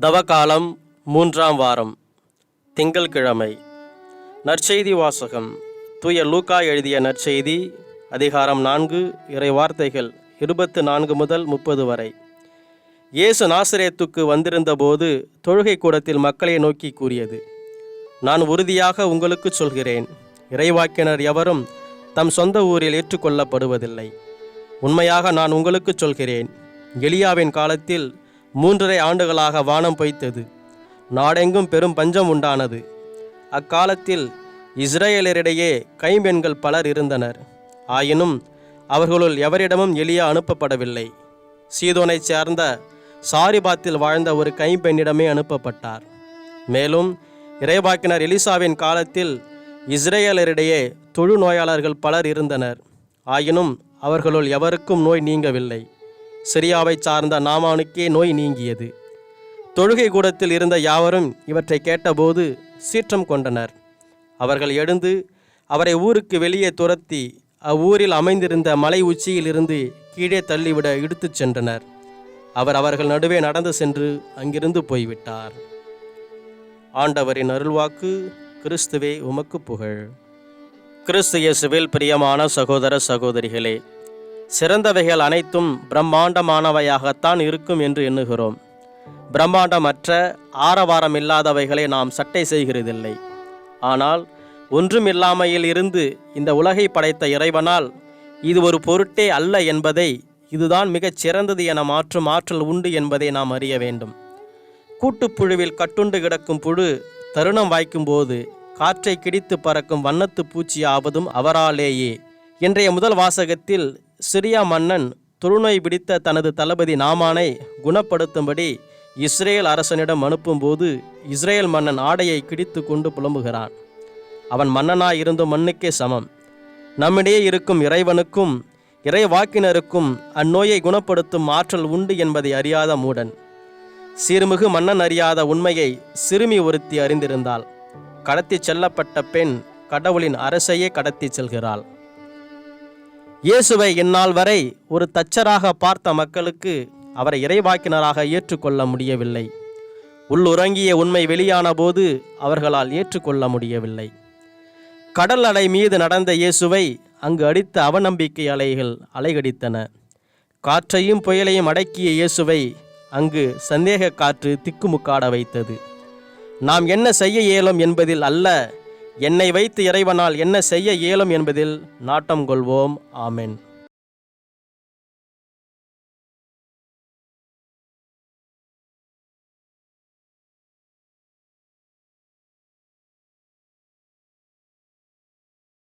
தவகாலம் மூன்றாம் வாரம் திங்கள்கிழமை. நற்செய்தி வாசகம். தூய லூக்கா எழுதிய நற்செய்தி அதிகாரம் நான்கு இறை வார்த்தைகள் இருபத்து நான்கு முதல் முப்பது வரை. இயேசு நாசரேத்துக்கு வந்திருந்தபோது தொழுகை கூடத்தில் மக்களை நோக்கி கூறியது நான் உறுதியாக உங்களுக்கு சொல்கிறேன். இறைவாக்கினர் எவரும் தம் சொந்த ஊரில் ஏற்றுக்கொள்ளப்படுவதில்லை. உண்மையாக நான் உங்களுக்கு சொல்கிறேன். எலியாவின் காலத்தில் மூன்றரை ஆண்டுகளாக வானம் பொய்த்தது. நாடெங்கும் பெரும் பஞ்சம் உண்டானது. அக்காலத்தில் இஸ்ரேலரிடையே கைம்பெண்கள் பலர் இருந்தனர். ஆயினும் அவர்களுள் எவரிடமும் எளியா அனுப்பப்படவில்லை. சீதோனைச் சேர்ந்த சாரிபாத்தில் வாழ்ந்த ஒரு கைம்பெண்ணிடமே அனுப்பப்பட்டார். மேலும் இறைவாக்கினர் எலிசாவின் காலத்தில் இஸ்ரேலரிடையே தொழு நோயாளர்கள் பலர் இருந்தனர். ஆயினும் அவர்களுள் எவருக்கும் நோய் நீங்கவில்லை. சிரியாவைச் சார்ந்த நாமானுக்கே நோய் நீங்கியது. தொழுகை கூடத்தில் இருந்த யாவரும் இவற்றை கேட்டபோது சீற்றம் கொண்டனர். அவர்கள் எழுந்து அவரை ஊருக்கு வெளியே துரத்தி அவ்வூரில் அமைந்திருந்த மலை உச்சியிலிருந்து கீழே தள்ளிவிட இழுத்துச் சென்றனர். அவர் அவர்கள் நடுவே நடந்து சென்று அங்கிருந்து போய்விட்டார். ஆண்டவரின் அருள்வாக்கு கிறிஸ்துவே உமக்கு புகழ். கிறிஸ்து இயேசுவில் பிரியமான சகோதர சகோதரிகளே சிறந்தவைகள் அனைத்தும் பிரம்மாண்டமானவையாகத்தான் இருக்கும் என்று எண்ணுகிறோம். பிரம்மாண்டமற்ற ஆரவாரம் இல்லாதவைகளை நாம் சட்டை செய்கிறதில்லை. ஆனால் ஒன்றுமில்லாமையில் இருந்து இந்த உலகை படைத்த இறைவனால் இது ஒரு பொருட்டே அல்ல என்பதை இதுதான் மிகச் சிறந்தது என மாற்றும் ஆற்றல் உண்டு என்பதை நாம் அறிய வேண்டும். கூட்டுப்புழுவில் கட்டுண்டு கிடக்கும் புழு தருணம் வாய்க்கும்போது காற்றை கிடித்து பறக்கும் வண்ணத்து பூச்சியாவதும் அவராலேயே. இன்றைய முதல் வாசகத்தில் சிரியா மன்னன் தொழுநோய் பிடித்த தனது தளபதி நாமானை குணப்படுத்தும்படி இஸ்ரேல் அரசனிடம் அனுப்பும்போது இஸ்ரேல் மன்னன் ஆடையை கிடித்து கொண்டு புலம்புகிறான். அவன் மன்னனாய் இருந்த மண்ணுக்கே சமம். நம்மிடையே இருக்கும் இறைவனுக்கும் இறைவாக்கினருக்கும் அந்நோயை குணப்படுத்தும் ஆற்றல் உண்டு என்பதை அறியாத மூடன். சீர்மிகு மன்னன் அறியாத உண்மையை சிறுமி ஒருத்தி அறிந்திருந்தாள். கடத்திச் செல்லப்பட்ட பெண் கடவுளின் அரசையே கடத்திச் செல்கிறாள். இயேசுவை இந்நாள் வரை ஒரு தச்சராக பார்த்த மக்களுக்கு அவரை இறைவாக்கினராக ஏற்றுக்கொள்ள முடியவில்லை. உள்ளுறங்கிய உண்மை வெளியான போது அவர்களால் ஏற்றுக்கொள்ள முடியவில்லை. கடல் அலை மீது நடந்த இயேசுவை அங்கு அடித்த அவநம்பிக்கை அலைகள் அலைகடித்தன. காற்றையும் புயலையும் அடக்கிய இயேசுவை அங்கு சந்தேக காற்று திக்குமுக்காட வைத்தது. நாம் என்ன செய்ய இயலும் என்பதில் அல்ல என்னை வைத்து இறைவனால் என்ன செய்ய இயலும் என்பதில் நாட்டம் கொள்வோம். ஆமென்.